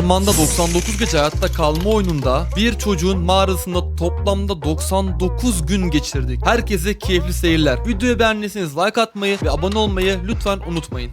Ormanda 99 gece hayatta kalma oyununda bir çocuğun mağarasında toplamda 99 gün geçirdik. Herkese keyifli seyirler. Videoyu beğendiyseniz like atmayı ve abone olmayı lütfen unutmayın.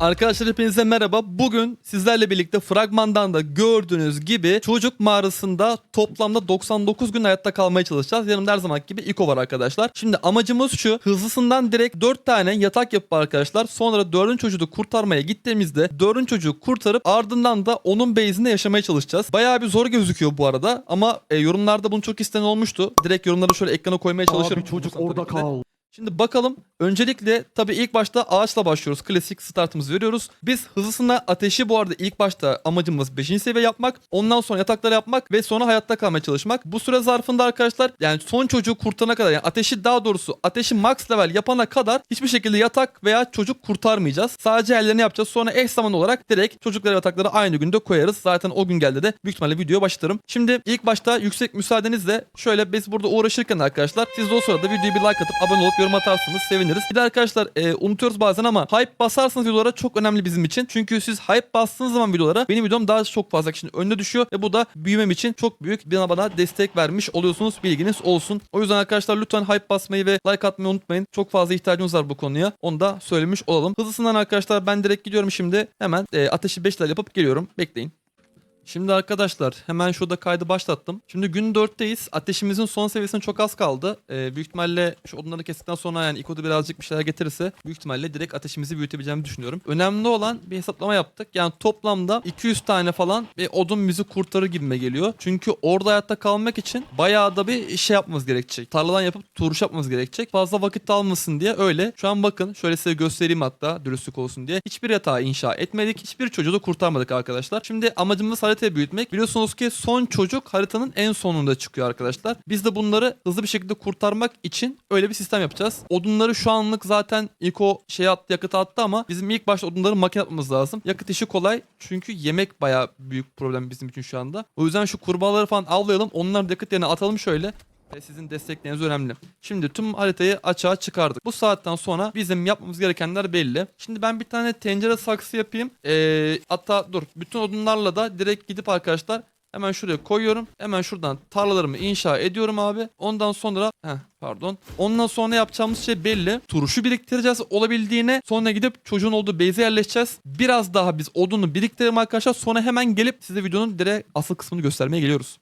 Arkadaşlar hepinize merhaba. Bugün sizlerle birlikte fragmandan da gördüğünüz gibi çocuk mağarasında toplamda 99 gün hayatta kalmaya çalışacağız. Yanımda her zaman gibi Iko var arkadaşlar. Şimdi amacımız şu. Hızlısından direkt 4 tane yatak yapıp arkadaşlar. Sonra 4. çocuğu kurtarmaya gittiğimizde 4. çocuğu kurtarıp ardından da onun base'inde yaşamaya çalışacağız. Bayağı bir zor gözüküyor bu arada. Ama e, yorumlarda bunu çok istenen olmuştu. Direkt yorumları şöyle ekrana koymaya çalışırım. Abi çocuk orada kal. Şimdi bakalım. Öncelikle tabii ilk başta ağaçla başlıyoruz. Klasik startımızı veriyoruz. Biz hızlısına ateşi bu arada ilk başta amacımız 5. seviye yapmak. Ondan sonra yatakları yapmak ve sonra hayatta kalmaya çalışmak. Bu süre zarfında arkadaşlar yani son çocuğu kurtarana kadar yani ateşi daha doğrusu ateşi max level yapana kadar hiçbir şekilde yatak veya çocuk kurtarmayacağız. Sadece ellerini yapacağız. Sonra eş zaman olarak direkt çocukları yatakları aynı günde koyarız. Zaten o gün geldi de büyük ihtimalle videoya başlatırım. Şimdi ilk başta yüksek müsaadenizle şöyle biz burada uğraşırken arkadaşlar siz de o sırada videoyu bir like atıp abone olup yorum atarsanız seviniriz. Bir de arkadaşlar e, unutuyoruz bazen ama hype basarsanız videolara çok önemli bizim için. Çünkü siz hype bastığınız zaman videolara benim videom daha çok fazla kişinin önüne düşüyor ve bu da büyümem için çok büyük bana bana destek vermiş oluyorsunuz. Bilginiz olsun. O yüzden arkadaşlar lütfen hype basmayı ve like atmayı unutmayın. Çok fazla ihtiyacımız var bu konuya. Onu da söylemiş olalım. Hızlısından arkadaşlar ben direkt gidiyorum şimdi. Hemen e, ateşi 5 lira yapıp geliyorum. Bekleyin. Şimdi arkadaşlar hemen şurada kaydı başlattım. Şimdi gün 4'teyiz. Ateşimizin son seviyesine çok az kaldı. Ee, büyük ihtimalle şu odunları kestikten sonra yani ikodu birazcık bir şeyler getirirse büyük ihtimalle direkt ateşimizi büyütebileceğimi düşünüyorum. Önemli olan bir hesaplama yaptık. Yani toplamda 200 tane falan bir odun bizi kurtarır gibime geliyor. Çünkü orada hayatta kalmak için bayağı da bir şey yapmamız gerekecek. Tarladan yapıp turuş yapmamız gerekecek. Fazla vakit almasın diye öyle. Şu an bakın şöyle size göstereyim hatta dürüstlük olsun diye. Hiçbir yatağı inşa etmedik. Hiçbir çocuğu da kurtarmadık arkadaşlar. Şimdi amacımız haritayı büyütmek. Biliyorsunuz ki son çocuk haritanın en sonunda çıkıyor arkadaşlar. Biz de bunları hızlı bir şekilde kurtarmak için öyle bir sistem yapacağız. Odunları şu anlık zaten ilk o şey attı yakıt attı ama bizim ilk başta odunları makine atmamız lazım. Yakıt işi kolay çünkü yemek baya büyük problem bizim için şu anda. O yüzden şu kurbağaları falan avlayalım. Onları yakıt yerine atalım şöyle. Ve sizin destekleriniz önemli. Şimdi tüm haritayı açığa çıkardık. Bu saatten sonra bizim yapmamız gerekenler belli. Şimdi ben bir tane tencere saksı yapayım. Ee, hatta dur bütün odunlarla da direkt gidip arkadaşlar hemen şuraya koyuyorum. Hemen şuradan tarlalarımı inşa ediyorum abi. Ondan sonra heh, pardon. Ondan sonra yapacağımız şey belli. Turuşu biriktireceğiz olabildiğine. Sonra gidip çocuğun olduğu base'e yerleşeceğiz. Biraz daha biz odunu biriktirelim arkadaşlar. Sonra hemen gelip size videonun direkt asıl kısmını göstermeye geliyoruz.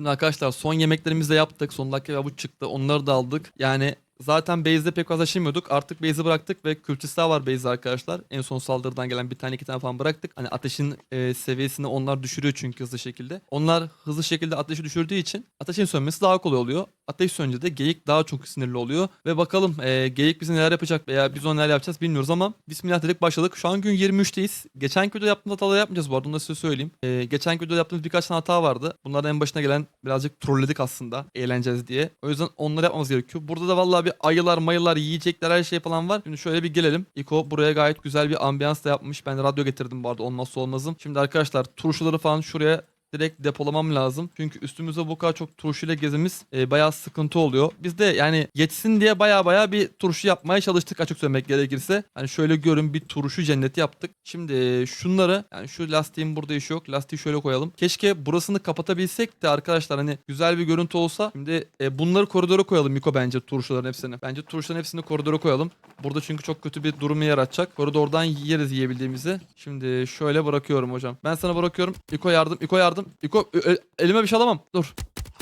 Şimdi arkadaşlar son yemeklerimizi de yaptık. Son dakika avuç çıktı. Onları da aldık. Yani zaten base'de pek fazla yaşamıyorduk. Artık base'i bıraktık ve kültista var base'de arkadaşlar. En son saldırıdan gelen bir tane iki tane falan bıraktık. Hani ateşin e, seviyesini onlar düşürüyor çünkü hızlı şekilde. Onlar hızlı şekilde ateşi düşürdüğü için ateşin sönmesi daha kolay oluyor. Ateş sönünce de geyik daha çok sinirli oluyor. Ve bakalım e, geyik bize neler yapacak veya biz ona neler yapacağız bilmiyoruz ama Bismillah dedik başladık. Şu an gün 23'teyiz. Geçen videoda yaptığımız hataları yapmayacağız bu arada onu da size söyleyeyim. E, geçen videoda yaptığımız birkaç tane hata vardı. Bunlardan en başına gelen birazcık trolledik aslında. Eğleneceğiz diye. O yüzden onları yapmamız gerekiyor. Burada da vallahi bir ayılar mayılar yiyecekler her şey falan var. Şimdi şöyle bir gelelim. İko buraya gayet güzel bir ambiyans da yapmış. Ben radyo getirdim bu arada olmazsa olmazım. Şimdi arkadaşlar turşuları falan şuraya direkt depolamam lazım. Çünkü üstümüzde bu kadar çok turşuyla gezimiz e, bayağı sıkıntı oluyor. Biz de yani yetsin diye baya baya bir turşu yapmaya çalıştık açık söylemek gerekirse. Hani şöyle görün bir turşu cenneti yaptık. Şimdi e, şunları yani şu lastiğin burada işi yok. Lastiği şöyle koyalım. Keşke burasını kapatabilsek de arkadaşlar hani güzel bir görüntü olsa. Şimdi e, bunları koridora koyalım Miko bence turşuların hepsini. Bence turşuların hepsini koridora koyalım. Burada çünkü çok kötü bir durum yaratacak. Koridordan yeriz yiyebildiğimizi. Şimdi şöyle bırakıyorum hocam. Ben sana bırakıyorum. İko yardım. İko yardım. İko ö- ö- elime bir şey alamam. Dur.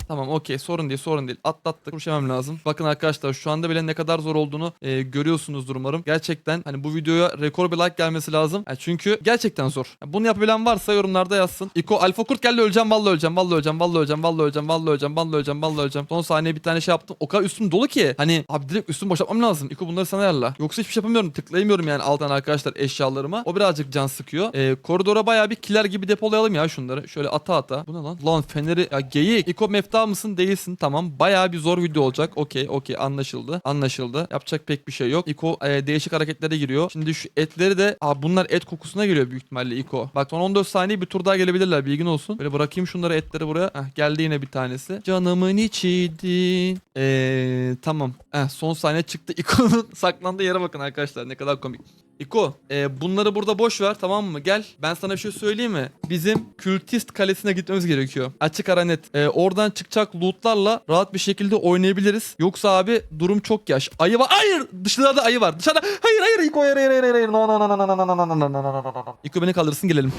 Tamam okey sorun değil sorun değil. Atlattık. Kurşamam lazım. Bakın arkadaşlar şu anda bile ne kadar zor olduğunu e, görüyorsunuzdur umarım. Gerçekten hani bu videoya rekor bir like gelmesi lazım. Yani çünkü gerçekten zor. Yani bunu yapabilen varsa yorumlarda yazsın. İko alfa kurt geldi öleceğim vallahi öleceğim vallahi öleceğim vallahi öleceğim vallahi öleceğim vallahi öleceğim vallahi öleceğim vallahi öleceğim. Son saniye bir tane şey yaptım. O kadar üstüm dolu ki. Hani abi direkt üstümü boşaltmam lazım. İko bunları sana ayarla. Yoksa hiçbir şey yapamıyorum. Tıklayamıyorum yani alttan arkadaşlar eşyalarıma. O birazcık can sıkıyor. E, koridora bayağı bir kiler gibi depolayalım ya şunları. Şöyle ata ata. Bu ne lan? Lan feneri. Ya geyik. İko mefta mısın? Değilsin. Tamam. Bayağı bir zor video olacak. Okey okey anlaşıldı. Anlaşıldı. Yapacak pek bir şey yok. İko e, değişik hareketlere giriyor. Şimdi şu etleri de Aa, bunlar et kokusuna geliyor büyük ihtimalle İko. Bak son 14 saniye bir tur daha gelebilirler. Bilgin olsun. Böyle bırakayım şunları etleri buraya. Heh, geldi yine bir tanesi. Canımın içiydi. Eee tamam. Heh, son saniye çıktı. İko'nun saklandığı yere bakın arkadaşlar. Ne kadar komik. İko e, bunları burada boş ver tamam mı? Gel ben sana bir şey söyleyeyim mi? Bizim kültist kalesine gitmemiz gerekiyor. Açık ara net. E, oradan çıkacak lootlarla rahat bir şekilde oynayabiliriz. Yoksa abi durum çok yaş. Ayı var. Hayır! Dışarıda ayı var. Dışarıda. Hayır hayır İko hayır hayır hayır hayır. No no no no no no no no no beni kaldırsın gelelim.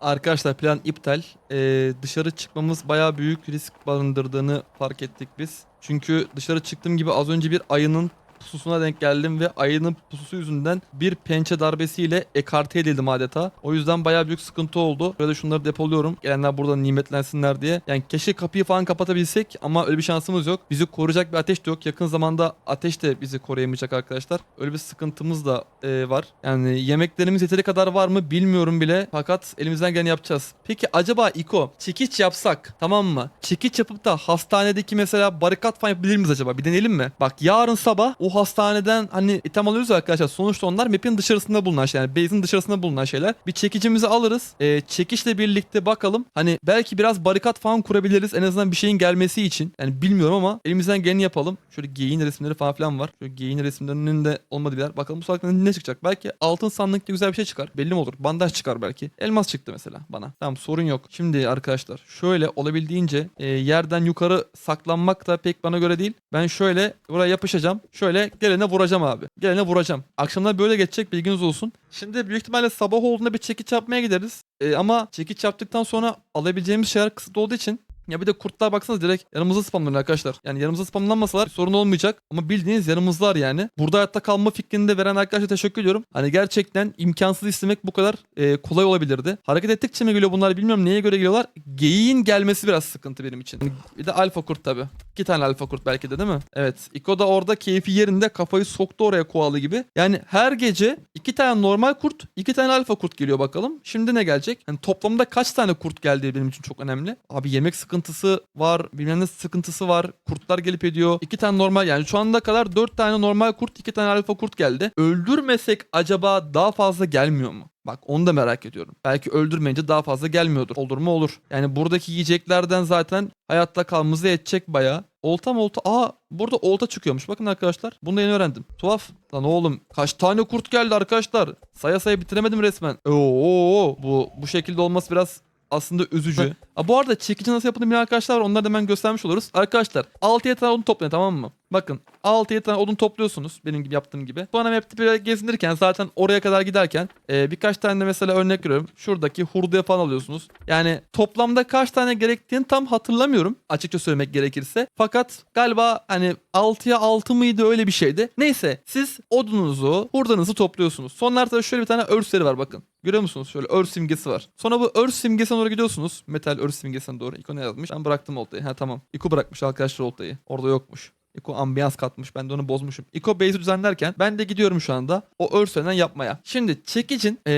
Arkadaşlar plan iptal. Ee, dışarı çıkmamız bayağı büyük risk barındırdığını fark ettik biz. Çünkü dışarı çıktığım gibi az önce bir ayının pususuna denk geldim ve ayının pususu yüzünden bir pençe darbesiyle ekarte edildim adeta. O yüzden bayağı büyük sıkıntı oldu. Böyle şunları depoluyorum. Gelenler burada nimetlensinler diye. Yani keşke kapıyı falan kapatabilsek ama öyle bir şansımız yok. Bizi koruyacak bir ateş de yok. Yakın zamanda ateş de bizi koruyamayacak arkadaşlar. Öyle bir sıkıntımız da e, var. Yani yemeklerimiz yeteri kadar var mı bilmiyorum bile. Fakat elimizden geleni yapacağız. Peki acaba İko çekiç yapsak tamam mı? Çekiç yapıp da hastanedeki mesela barikat falan yapabilir miyiz acaba? Bir deneyelim mi? Bak yarın sabah o hastaneden hani item alıyoruz arkadaşlar. Sonuçta onlar map'in dışarısında bulunan şeyler. Yani base'in dışarısında bulunan şeyler. Bir çekicimizi alırız. Ee, çekişle birlikte bakalım. Hani belki biraz barikat falan kurabiliriz. En azından bir şeyin gelmesi için. Yani bilmiyorum ama elimizden geleni yapalım. Şöyle geyin resimleri falan filan var. Şöyle geyin resimlerinin de olmadı bir yer. Bakalım bu sokaktan ne çıkacak? Belki altın sandıkta güzel bir şey çıkar. Belli mi olur? Bandaj çıkar belki. Elmas çıktı mesela bana. Tamam sorun yok. Şimdi arkadaşlar şöyle olabildiğince e, yerden yukarı saklanmak da pek bana göre değil. Ben şöyle buraya yapışacağım. Şöyle gelene vuracağım abi. Gelene vuracağım. Akşamlar böyle geçecek bilginiz olsun. Şimdi büyük ihtimalle sabah olduğunda bir çekiç yapmaya gideriz. E, ama çekiç yaptıktan sonra alabileceğimiz şeyler kısıtlı olduğu için ya bir de kurtlar baksanız direkt yanımıza spamlanıyor arkadaşlar. Yani yanımıza spamlanmasalar sorun olmayacak. Ama bildiğiniz yanımızlar yani. Burada hayatta kalma fikrini de veren arkadaşa teşekkür ediyorum. Hani gerçekten imkansız istemek bu kadar e, kolay olabilirdi. Hareket ettikçe mi geliyor bunlar bilmiyorum neye göre geliyorlar. Geyiğin gelmesi biraz sıkıntı benim için. Bir de alfa kurt tabi. İki tane alfa kurt belki de değil mi? Evet. Iko da orada keyfi yerinde kafayı soktu oraya koalı gibi. Yani her gece iki tane normal kurt, iki tane alfa kurt geliyor bakalım. Şimdi ne gelecek? Yani toplamda kaç tane kurt geldiği benim için çok önemli. Abi yemek sıkıntısı var, bilmem ne sıkıntısı var. Kurtlar gelip ediyor. İki tane normal yani şu anda kadar dört tane normal kurt, iki tane alfa kurt geldi. Öldürmesek acaba daha fazla gelmiyor mu? Bak onu da merak ediyorum. Belki öldürmeyince daha fazla gelmiyordur. Olur mu olur. Yani buradaki yiyeceklerden zaten hayatta kalmamıza yetecek bayağı. Olta mı olta? Aa burada olta çıkıyormuş. Bakın arkadaşlar. Bunu da yeni öğrendim. Tuhaf. Lan oğlum kaç tane kurt geldi arkadaşlar. Saya saya bitiremedim resmen. Oo bu bu şekilde olması biraz aslında üzücü. Aa, bu arada çekici nasıl yapıldığını bilen arkadaşlar var. Onları da hemen göstermiş oluruz. Arkadaşlar 6'ya tane odun toplayın tamam mı? Bakın 6-7 tane odun topluyorsunuz benim gibi yaptığım gibi. Sonra map'te böyle gezinirken zaten oraya kadar giderken e, birkaç tane de mesela örnek veriyorum. Şuradaki hurduya falan alıyorsunuz. Yani toplamda kaç tane gerektiğini tam hatırlamıyorum açıkça söylemek gerekirse. Fakat galiba hani 6'ya 6 mıydı öyle bir şeydi. Neyse siz odunuzu, hurdanızı topluyorsunuz. Sonlarda şöyle bir tane örsleri var bakın. Görüyor musunuz? Şöyle örs simgesi var. Sonra bu örs simgesine doğru gidiyorsunuz. Metal örs simgesine doğru. İko ne yazmış? Ben bıraktım oltayı. Ha tamam. İko bırakmış arkadaşlar oltayı. Orada yokmuş. Iko ambiyans katmış. Ben de onu bozmuşum. Iko base'i düzenlerken ben de gidiyorum şu anda o örsenen yapmaya. Şimdi çekicin ee,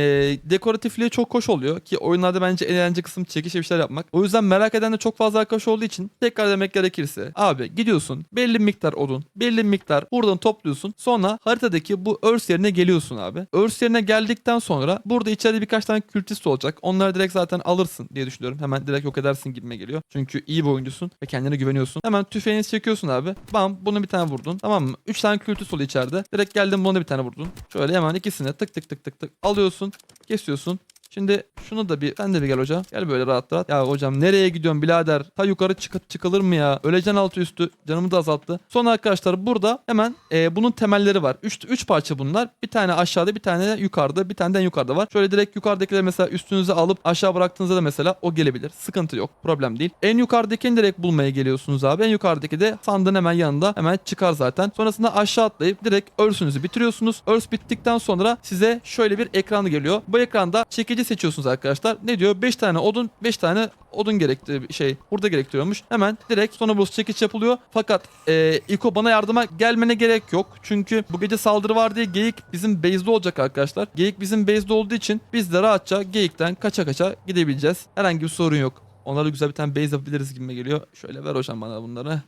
dekoratifliği çok hoş oluyor ki oyunlarda bence en eğlenceli kısım çekiş bir şeyler yapmak. O yüzden merak eden de çok fazla arkadaş olduğu için tekrar demek gerekirse abi gidiyorsun belli miktar odun belli miktar buradan topluyorsun sonra haritadaki bu örs yerine geliyorsun abi. Örs yerine geldikten sonra burada içeride birkaç tane kültist olacak. Onları direkt zaten alırsın diye düşünüyorum. Hemen direkt yok edersin gibime geliyor. Çünkü iyi bir oyuncusun ve kendine güveniyorsun. Hemen tüfeğini çekiyorsun abi. Bam bunu bir tane vurdun. Tamam mı? 3 tane kültist oluyor içeride. Direkt geldin buna bir tane vurdun. Şöyle hemen ikisini tık tık tık tık tık alıyorsun. Kesiyorsun. Şimdi şunu da bir sen de bir gel hoca. Gel böyle rahat rahat. Ya hocam nereye gidiyorsun birader? Ta yukarı çık çıkılır mı ya? Öleceksin altı üstü. Canımı da azalttı. Sonra arkadaşlar burada hemen e, bunun temelleri var. 3 3 parça bunlar. Bir tane aşağıda, bir tane yukarıda, bir tane de yukarıda var. Şöyle direkt yukarıdakileri mesela üstünüze alıp aşağı bıraktığınızda da mesela o gelebilir. Sıkıntı yok. Problem değil. En yukarıdakini direkt bulmaya geliyorsunuz abi. En yukarıdaki de sandığın hemen yanında hemen çıkar zaten. Sonrasında aşağı atlayıp direkt örsünüzü bitiriyorsunuz. Örs bittikten sonra size şöyle bir ekran geliyor. Bu ekranda çekici seçiyorsunuz arkadaşlar. Ne diyor? 5 tane odun, 5 tane odun gerekti şey burada gerektiriyormuş. Hemen direkt sonra bu çekiç yapılıyor. Fakat e, İko bana yardıma gelmene gerek yok. Çünkü bu gece saldırı var diye geyik bizim base'de olacak arkadaşlar. Geyik bizim base'de olduğu için biz de rahatça geyikten kaça kaça gidebileceğiz. Herhangi bir sorun yok. Onlara güzel bir tane base yapabiliriz gibime geliyor. Şöyle ver hocam bana bunları.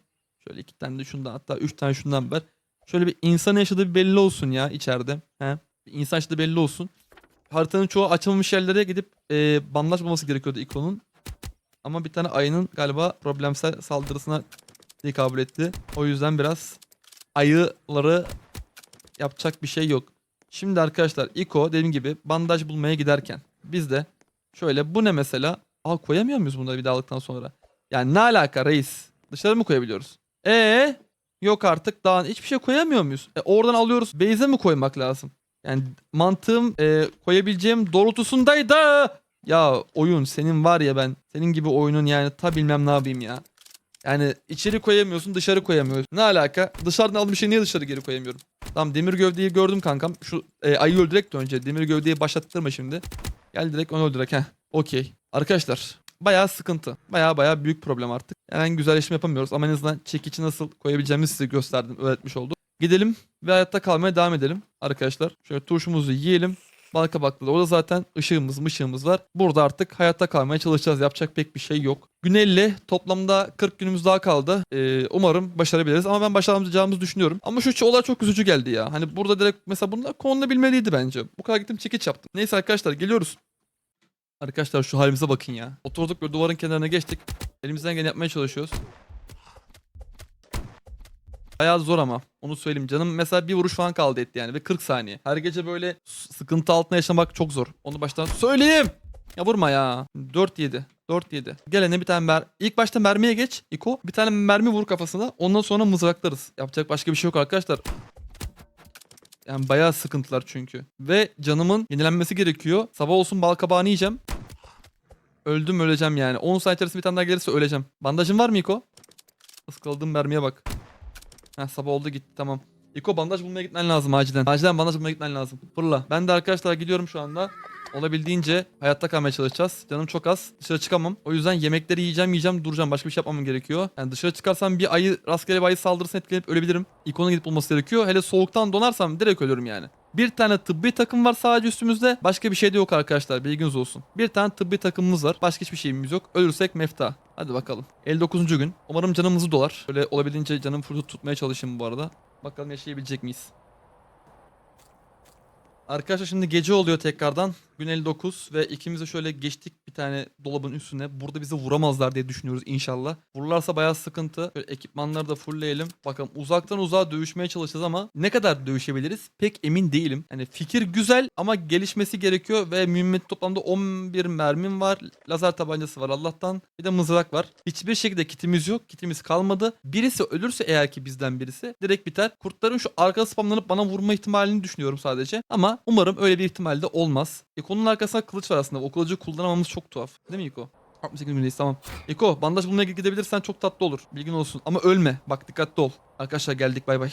Şöyle iki tane de şundan hatta üç tane şundan ver. Şöyle bir insan yaşadığı belli olsun ya içeride. He? Bir insan yaşadığı belli olsun. Haritanın çoğu açılmamış yerlere gidip e, bandaj gerekiyordu ikonun. Ama bir tane ayının galiba problemsel saldırısına kabul etti. O yüzden biraz ayıları yapacak bir şey yok. Şimdi arkadaşlar Iko dediğim gibi bandaj bulmaya giderken biz de şöyle bu ne mesela? Aa koyamıyor muyuz bunları bir daha sonra? Yani ne alaka reis? Dışarı mı koyabiliyoruz? Ee yok artık daha hiçbir şey koyamıyor muyuz? E, oradan alıyoruz. Base'e mi koymak lazım? Yani mantığım e, koyabileceğim doğrultusundaydı. Ya oyun senin var ya ben senin gibi oyunun yani ta bilmem ne yapayım ya. Yani içeri koyamıyorsun dışarı koyamıyorsun. Ne alaka? Dışarıdan aldığım şey niye dışarı geri koyamıyorum? Tamam demir gövdeyi gördüm kankam. Şu e, ayı öldürek de önce. Demir gövdeyi başlattırma şimdi. Gel direkt onu öldürek heh. Okey. Arkadaşlar bayağı sıkıntı. Bayağı bayağı büyük problem artık. Yani güzelleşme yapamıyoruz ama en azından çekici nasıl koyabileceğimizi size gösterdim, öğretmiş oldum. Gidelim ve hayatta kalmaya devam edelim arkadaşlar. Şöyle turşumuzu yiyelim. Balkabaklı da orada zaten ışığımız mışığımız var. Burada artık hayatta kalmaya çalışacağız. Yapacak pek bir şey yok. Günelli toplamda 40 günümüz daha kaldı. Ee, umarım başarabiliriz ama ben başaramayacağımızı düşünüyorum. Ama şu olay çok üzücü geldi ya. Hani burada direkt mesela bunlar konulabilmeliydi bence. Bu kadar gittim çekiç yaptım. Neyse arkadaşlar geliyoruz. Arkadaşlar şu halimize bakın ya. Oturduk böyle duvarın kenarına geçtik. Elimizden geleni yapmaya çalışıyoruz. Bayağı zor ama. Onu söyleyeyim. Canım mesela bir vuruş falan kaldı etti yani ve 40 saniye. Her gece böyle sıkıntı altında yaşamak çok zor. Onu baştan söyleyeyim. Ya vurma ya. 4-7. 4-7. Gelene bir tane mer... İlk başta mermiye geç. İko. Bir tane mermi vur kafasına. Ondan sonra mızraklarız. Yapacak başka bir şey yok arkadaşlar. Yani bayağı sıkıntılar çünkü. Ve canımın yenilenmesi gerekiyor. Sabah olsun bal kabağını yiyeceğim. Öldüm öleceğim yani. 10 saniye içerisinde bir tane daha gelirse öleceğim. Bandajın var mı İko? Iskaladığım mermiye bak. Heh sabah oldu gitti tamam. İko bandaj bulmaya gitmen lazım acilen. Acilen bandaj bulmaya gitmen lazım. Fırla. Ben de arkadaşlar gidiyorum şu anda. Olabildiğince hayatta kalmaya çalışacağız. Canım çok az. Dışarı çıkamam. O yüzden yemekleri yiyeceğim yiyeceğim duracağım. Başka bir şey yapmam gerekiyor. Yani dışarı çıkarsam bir ayı rastgele bir ayı saldırısına etkilenip ölebilirim. İkonun gidip bulması gerekiyor. Hele soğuktan donarsam direkt ölürüm yani. Bir tane tıbbi takım var sadece üstümüzde. Başka bir şey de yok arkadaşlar. Bilginiz olsun. Bir tane tıbbi takımımız var. Başka hiçbir şeyimiz yok. Ölürsek mefta. Hadi bakalım. 59. gün. Umarım canımızı dolar. Böyle olabildiğince canım full tutmaya çalışayım bu arada. Bakalım yaşayabilecek miyiz? Arkadaşlar şimdi gece oluyor tekrardan. Gün 59 ve ikimiz de şöyle geçtik bir tane dolabın üstüne. Burada bizi vuramazlar diye düşünüyoruz inşallah. Vururlarsa bayağı sıkıntı. Böyle ekipmanları da fullleyelim. Bakalım uzaktan uzağa dövüşmeye çalışacağız ama ne kadar dövüşebiliriz pek emin değilim. Yani fikir güzel ama gelişmesi gerekiyor ve mühimmet toplamda 11 mermim var. Lazer tabancası var Allah'tan. Bir de mızrak var. Hiçbir şekilde kitimiz yok. Kitimiz kalmadı. Birisi ölürse eğer ki bizden birisi direkt biter. Kurtların şu arka spamlanıp bana vurma ihtimalini düşünüyorum sadece. Ama umarım öyle bir ihtimal de olmaz. Eko'nun arkasında kılıç var aslında. O kılıcı kullanamamız çok tuhaf. Değil mi Eko? 68 gündeyiz tamam. Eko bandaj bulmaya gidebilirsen çok tatlı olur. Bilgin olsun. Ama ölme. Bak dikkatli ol. Arkadaşlar geldik bay bay.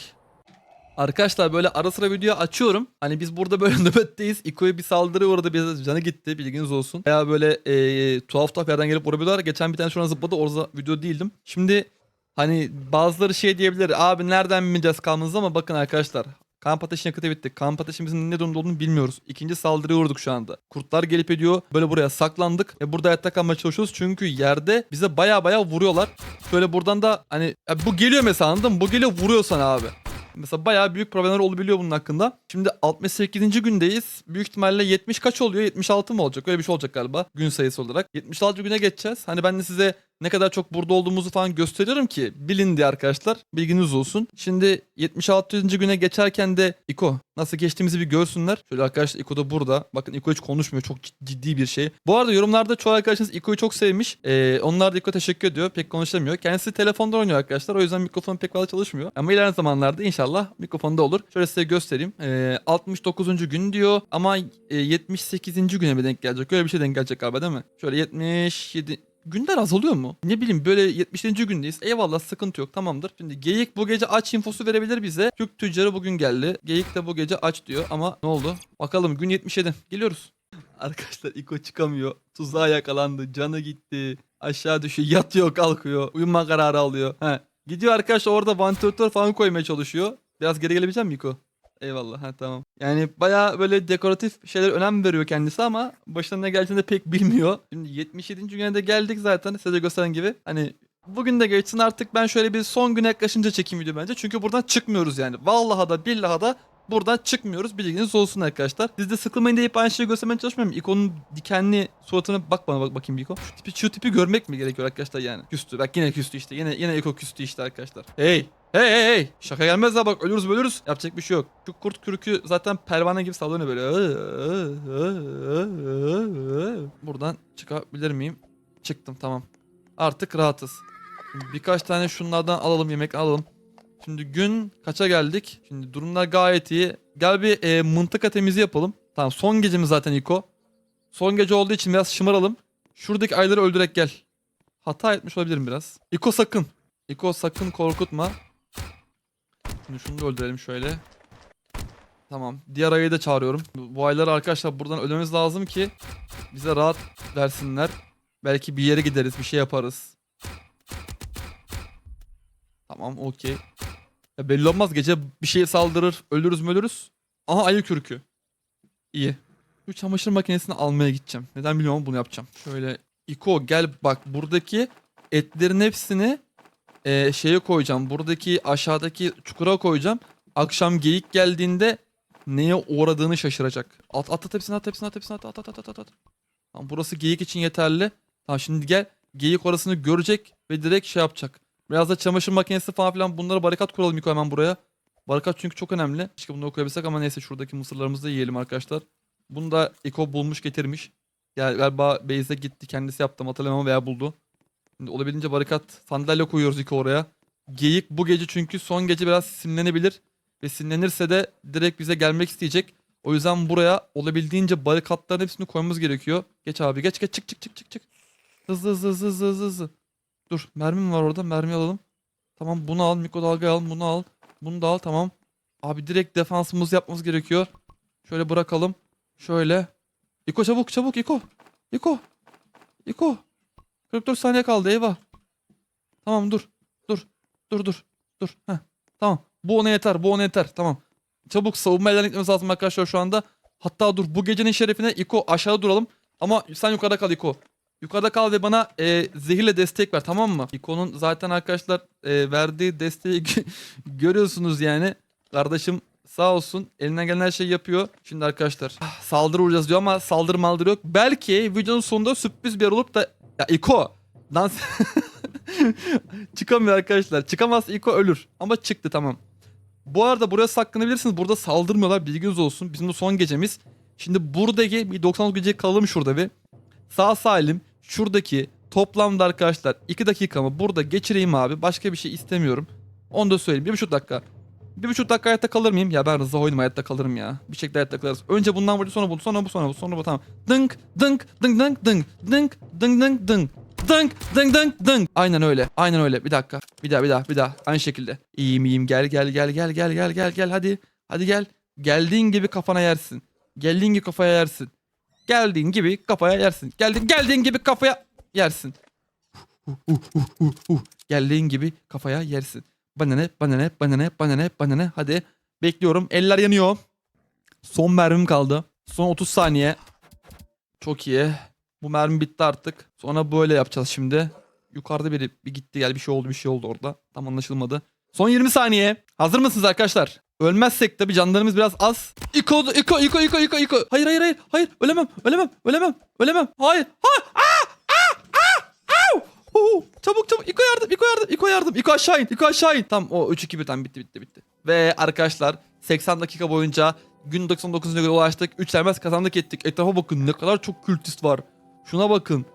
Arkadaşlar böyle ara sıra video açıyorum. Hani biz burada böyle nöbetteyiz. İko'ya bir saldırı uğradı. Bir canı gitti. Bilginiz olsun. Veya böyle e, tuhaf tuhaf yerden gelip vurabiliyorlar. Geçen bir tane şuna zıpladı. Orada video değildim. Şimdi hani bazıları şey diyebilir. Abi nereden bileceğiz kalmanızı ama bakın arkadaşlar. Kamp ateşi yakıtı bitti. Kamp ateşimizin ne durumda olduğunu bilmiyoruz. İkinci saldırıya uğradık şu anda. Kurtlar gelip ediyor. Böyle buraya saklandık. Ve burada hayatta kalmaya çalışıyoruz. Çünkü yerde bize baya baya vuruyorlar. Şöyle buradan da hani bu geliyor mesela anladın mı? Bu geliyor vuruyor sana abi. Mesela bayağı büyük problemler olabiliyor bunun hakkında. Şimdi 68. gündeyiz. Büyük ihtimalle 70 kaç oluyor? 76 mı olacak? Öyle bir şey olacak galiba gün sayısı olarak. 76 güne geçeceğiz. Hani ben de size ne kadar çok burada olduğumuzu falan gösteriyorum ki bilin diye arkadaşlar. Bilginiz olsun. Şimdi 76. güne geçerken de İko nasıl geçtiğimizi bir görsünler. Şöyle arkadaşlar İko da burada. Bakın İko hiç konuşmuyor. Çok cid- ciddi bir şey. Bu arada yorumlarda çoğu arkadaşınız İko'yu çok sevmiş. Ee, onlar da İko teşekkür ediyor. Pek konuşamıyor. Kendisi telefonda oynuyor arkadaşlar. O yüzden mikrofon pek fazla çalışmıyor. Ama ilerleyen zamanlarda inşallah mikrofonda olur. Şöyle size göstereyim. Ee, 69. gün diyor ama e, 78. güne mi denk gelecek? Öyle bir şey denk gelecek galiba değil mi? Şöyle 77 Günler azalıyor mu? Ne bileyim böyle 70. gündeyiz. Eyvallah sıkıntı yok tamamdır. Şimdi Geyik bu gece aç infosu verebilir bize. Türk tüccarı bugün geldi. Geyik de bu gece aç diyor ama ne oldu? Bakalım gün 77. Geliyoruz. Arkadaşlar İko çıkamıyor. Tuzağa yakalandı. Canı gitti. Aşağı düşüyor. Yatıyor kalkıyor. Uyuma kararı alıyor. He. Gidiyor arkadaşlar orada vantilatör falan koymaya çalışıyor. Biraz geri gelebilecek mi İko? Eyvallah ha tamam. Yani bayağı böyle dekoratif şeyler önem veriyor kendisi ama başına ne geleceğini de pek bilmiyor. Şimdi 77. güne de geldik zaten size de gösteren gibi. Hani bugün de geçsin artık ben şöyle bir son güne yaklaşınca çekeyim video bence. Çünkü buradan çıkmıyoruz yani. Vallahi da billahi da buradan çıkmıyoruz. Bilginiz olsun arkadaşlar. Siz de sıkılmayın deyip aynı şeyi göstermeye çalışmıyorum. İkonun dikenli suratına bak bana bak bakayım bir İko. Şu tipi, şu tipi görmek mi gerekiyor arkadaşlar yani? Küstü. Bak yine küstü işte. Yine yine İko küstü işte arkadaşlar. Hey Hey hey hey. Şaka gelmez daha bak ölürüz ölürüz. Yapacak bir şey yok. Şu kurt kürkü zaten pervane gibi sallanıyor böyle. Buradan çıkabilir miyim? Çıktım tamam. Artık rahatız. Birkaç tane şunlardan alalım yemek alalım. Şimdi gün kaça geldik? Şimdi durumlar gayet iyi. Gel bir e, mıntıka temizi yapalım. Tamam son gecemiz zaten İko. Son gece olduğu için biraz şımaralım. Şuradaki ayları öldürerek gel. Hata etmiş olabilirim biraz. İko sakın. İko sakın korkutma. Şimdi şunu da öldürelim şöyle. Tamam. Diğer ayıyı da çağırıyorum. Bu bu ayları arkadaşlar buradan öldürmemiz lazım ki bize rahat versinler. Belki bir yere gideriz, bir şey yaparız. Tamam, okey. Ya belli olmaz gece bir şey saldırır, ölürüz mü ölürüz. Aha ayı kürkü. İyi. Şu çamaşır makinesini almaya gideceğim. Neden bilmiyorum bunu yapacağım. Şöyle İko gel bak buradaki etlerin hepsini e, şeye koyacağım. Buradaki aşağıdaki çukura koyacağım. Akşam geyik geldiğinde neye uğradığını şaşıracak. At at at hepsini at hepsini at hepsini at at at at at at. Tamam, burası geyik için yeterli. Tamam şimdi gel geyik orasını görecek ve direkt şey yapacak. Biraz da çamaşır makinesi falan filan bunlara barikat kuralım İko hemen buraya. Barikat çünkü çok önemli. Keşke bunları koyabilsek ama neyse şuradaki mısırlarımızı da yiyelim arkadaşlar. Bunu da İko bulmuş getirmiş. Yani galiba Beyze gitti kendisi yaptım hatırlamam veya buldu. Olabildiğince barikat sandalye koyuyoruz İko oraya. Geyik bu gece çünkü son gece biraz sinirlenebilir. Ve sinirlenirse de direkt bize gelmek isteyecek. O yüzden buraya olabildiğince barikatların hepsini koymamız gerekiyor. Geç abi geç geç çık çık çık çık çık. Hızlı hızlı hızlı hızlı hızlı hızlı. Dur mermim var orada mermi alalım. Tamam bunu al mikrodalga al bunu al. Bunu da al tamam. Abi direkt defansımızı yapmamız gerekiyor. Şöyle bırakalım. Şöyle. İko çabuk çabuk İko. İko. İko. 44 saniye kaldı eyvah. Tamam dur. Dur. Dur dur. Dur. Heh. Tamam. Bu ona yeter. Bu ona yeter. Tamam. Çabuk savunma ilan etmemiz lazım arkadaşlar şu anda. Hatta dur bu gecenin şerefine İko aşağıda duralım. Ama sen yukarıda kal İko. Yukarıda kal ve bana e, zehirle destek ver tamam mı? İko'nun zaten arkadaşlar e, verdiği desteği görüyorsunuz yani. Kardeşim sağ olsun elinden gelen her şeyi yapıyor. Şimdi arkadaşlar ah, saldırı vuracağız diyor ama saldırı maldırı yok. Belki videonun sonunda sürpriz bir yer olup da ya İko dans çıkamıyor arkadaşlar. Çıkamaz İko ölür. Ama çıktı tamam. Bu arada buraya saklanabilirsiniz. Burada saldırmıyorlar bilginiz olsun. Bizim de son gecemiz. Şimdi buradaki bir 99 gece kalalım şurada bir. Sağ salim şuradaki toplamda arkadaşlar 2 dakikamı burada geçireyim abi. Başka bir şey istemiyorum. Onu da söyleyeyim. 1,5 dakika. Bir buçuk dakika hayatta kalır mıyım? Ya ben Rıza oyunum hayatta kalırım ya. Bir şekilde hayatta kalırız. Önce bundan vurdu sonra bu sonra bu sonra bu sonra bu tamam. Dınk dınk dınk dınk dınk dınk dınk dınk dınk dınk dınk dınk dınk. Aynen öyle. Aynen öyle. Bir dakika. Bir daha bir daha bir daha. Aynı şekilde. İyiyim iyiyim. Gel gel gel gel gel gel gel gel hadi. Hadi gel. Geldiğin gibi kafana yersin. Geldiğin gibi kafaya yersin. Geldiğin gibi kafaya yersin. Geldin geldiğin gibi kafaya yersin. Geldiğin gibi kafaya yersin. Bana ne, bana ne, bana ne, bana ne, bana ne. Hadi bekliyorum. Eller yanıyor. Son mermim kaldı. Son 30 saniye. Çok iyi. Bu mermi bitti artık. Sonra böyle yapacağız şimdi. Yukarıda biri bir gitti gel bir şey oldu bir şey oldu orada. Tam anlaşılmadı. Son 20 saniye. Hazır mısınız arkadaşlar? Ölmezsek tabii canlarımız biraz az. İko, İko, İko, İko, İko, İko. Hayır, hayır, hayır, hayır. Ölemem, ölemem, ölemem, ölemem. Hayır, hayır. Aa, aa, au. Oo, çabuk çabuk İko yardım İko yardım İko aşağı in İko aşağı in. Tam o 3 2 1 tam bitti bitti bitti. Ve arkadaşlar 80 dakika boyunca gün 99'una göre ulaştık. 3 elmas kazandık ettik. Etrafa bakın ne kadar çok kültist var. Şuna bakın.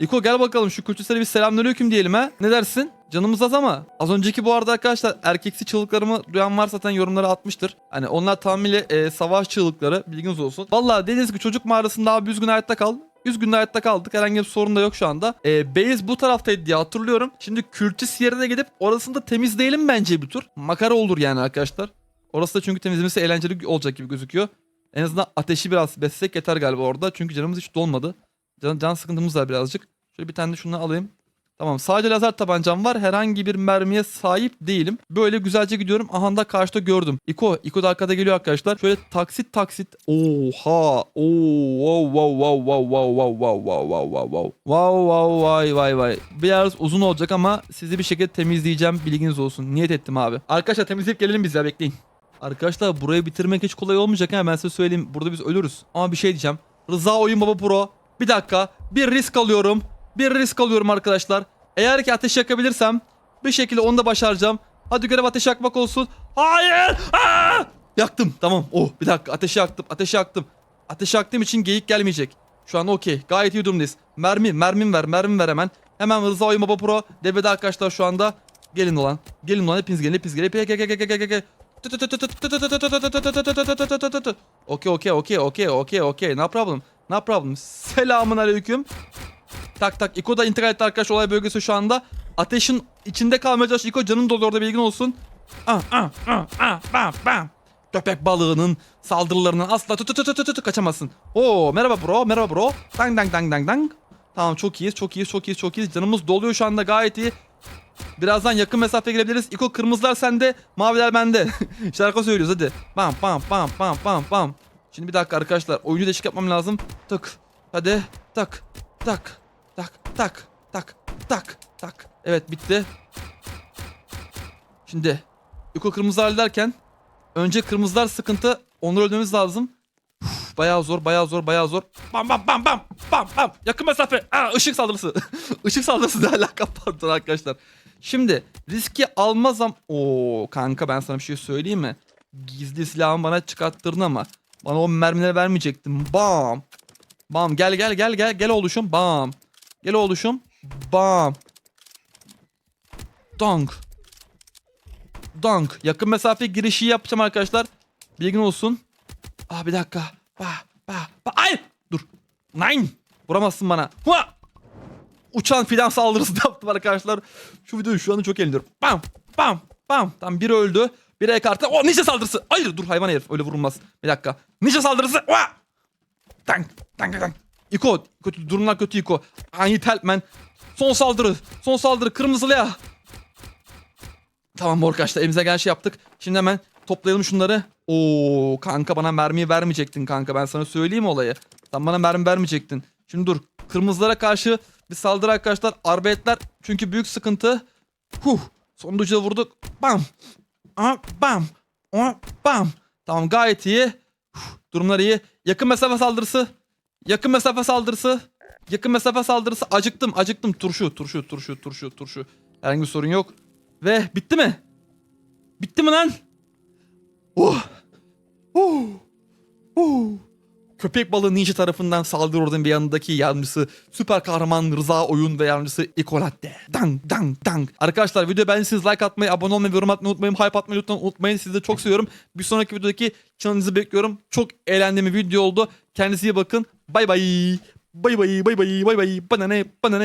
İko gel bakalım şu kültistlere bir selamünaleyküm diyelim ha. Ne dersin? Canımız az ama. Az önceki bu arada arkadaşlar erkeksi çığlıklarımı duyan varsa zaten yorumlara atmıştır. Hani onlar tamamıyla e, savaş çığlıkları bilginiz olsun. Vallahi dediğiniz gibi çocuk mağarasında abi 100 gün hayatta kal. 100 günde hayatta kaldık. Herhangi bir sorun da yok şu anda. E, base bu taraftaydı diye hatırlıyorum. Şimdi kültist yerine gidip orasını da temizleyelim bence bir tur. Makara olur yani arkadaşlar. Orası da çünkü temizlemesi eğlenceli olacak gibi gözüküyor. En azından ateşi biraz beslesek yeter galiba orada. Çünkü canımız hiç dolmadı. Can, can sıkıntımız var birazcık. Şöyle bir tane de şunu alayım. Tamam sadece lazer tabancam var. Herhangi bir mermiye sahip değilim. Böyle güzelce gidiyorum. Aha da karşıda gördüm. İko. İko da arkada geliyor arkadaşlar. Şöyle taksit taksit. Oha. Oo. Wow wow wow wow wow wow wow wow wow wow wow. Wow wow vay vay vay. Biraz uzun olacak ama sizi bir şekilde temizleyeceğim. Bilginiz olsun. Niyet ettim abi. Arkadaşlar temizleyip gelelim biz ya bekleyin. Arkadaşlar burayı bitirmek hiç kolay olmayacak ha ben size söyleyeyim. Burada biz ölürüz. Ama bir şey diyeceğim. Rıza Oyun Baba Pro. Bir dakika. Bir risk alıyorum. Bir risk alıyorum arkadaşlar. Eğer ki ateş yakabilirsem bir şekilde onu da başaracağım. Hadi görev ateş yakmak olsun. Hayır. Aa! Yaktım. Tamam. Oh bir dakika ateşi yaktım. Ateşi yaktım. Ateşi yaktığım için geyik gelmeyecek. Şu an okey. Gayet iyi durumdayız. Mermi, mermim ver, mermim ver hemen. Hemen Rıza Oyun Baba Pro devrede arkadaşlar şu anda. Gelin ulan. Gelin ulan hepiniz gelin, hepiniz gelin. Gel gel gel gel gel gel gel. Okey okey okey okey okey okey. No problem. No problem. Selamun aleyküm. Tak tak. İko da intikal etti arkadaş olay bölgesi şu anda. Ateşin içinde kalmaya çalış. İko canın dolu orada bilgin olsun. Ah ah ah ah bam bam. Köpek balığının saldırılarından asla tut tut tut tut kaçamazsın. Oo merhaba bro merhaba bro. Dang dang dang dang dang. Tamam çok iyiyiz çok iyiyiz çok iyiyiz çok iyiyiz. Canımız doluyor şu anda gayet iyi. Birazdan yakın mesafe girebiliriz. İko kırmızılar sende, maviler bende. Şarkı söylüyoruz hadi. Bam bam bam bam bam bam. Şimdi bir dakika arkadaşlar. Oyuncu değişik yapmam lazım. Tık. Hadi. Tak. Tak. Tak. Tak. Tak. Tak. Tak. Evet bitti. Şimdi İko kırmızılar derken önce kırmızılar sıkıntı. Onları öldürmemiz lazım. Uf, bayağı zor, bayağı zor, bayağı zor. Bam bam bam bam bam bam. Yakın mesafe. Aa, ışık saldırısı. Işık saldırısı ne alaka pardon arkadaşlar. Şimdi riski almazam. Oo kanka ben sana bir şey söyleyeyim mi? Gizli silahımı bana çıkarttırdın ama bana o mermileri vermeyecektin. Bam. Bam gel gel gel gel gel oluşum. Bam. Gel oluşum. Bam. Donk. Donk. Yakın mesafe girişi yapacağım arkadaşlar. Bilgin olsun. Aa bir dakika. Bah bah bah. Ay! Dur. Nine. Vuramazsın bana. Hua! Uçan fidan saldırısı yaptım arkadaşlar. Şu videoyu şu anda çok eğleniyorum. Bam bam bam. Tam biri öldü. Biri ekarta. O ninja saldırısı. Hayır dur hayvan herif. Öyle vurulmaz. Bir dakika. Ninja saldırısı. Hua! Tank. Tank tank. İko. Kötü, durumlar kötü İko. I need. Son saldırı. Son saldırı. Kırmızılıya. Tamam arkadaşlar elimize gel şey yaptık. Şimdi hemen toplayalım şunları. Oo kanka bana mermiyi vermeyecektin kanka. Ben sana söyleyeyim olayı. Sen bana mermi vermeyecektin. Şimdi dur. Kırmızılara karşı bir saldırı arkadaşlar. Arbeletler çünkü büyük sıkıntı. Huh. Sonuncuya vurduk. Bam. Aa, bam. Aa, bam. Tamam gayet iyi. Huh, durumlar iyi. Yakın mesafe saldırısı. Yakın mesafe saldırısı. Yakın mesafe saldırısı. Acıktım acıktım. Turşu turşu turşu turşu turşu. Herhangi bir sorun yok. Ve bitti mi? Bitti mi lan? Oh. Oh. Oh. Köpek balığı ninja tarafından saldırı ordunun bir yanındaki yardımcısı süper kahraman Rıza Oyun ve yardımcısı Ikolatte. Dang dang dang. Arkadaşlar video beğendiyseniz like atmayı, abone olmayı yorum atmayı unutmayın. Hype atmayı lütfen unutmayın. Sizi de çok seviyorum. Bir sonraki videodaki kanalınızı bekliyorum. Çok eğlendiğim bir video oldu. Kendinize iyi bakın. Bay bay. Bay bay bay bay bay bay. Bana ne bana ne.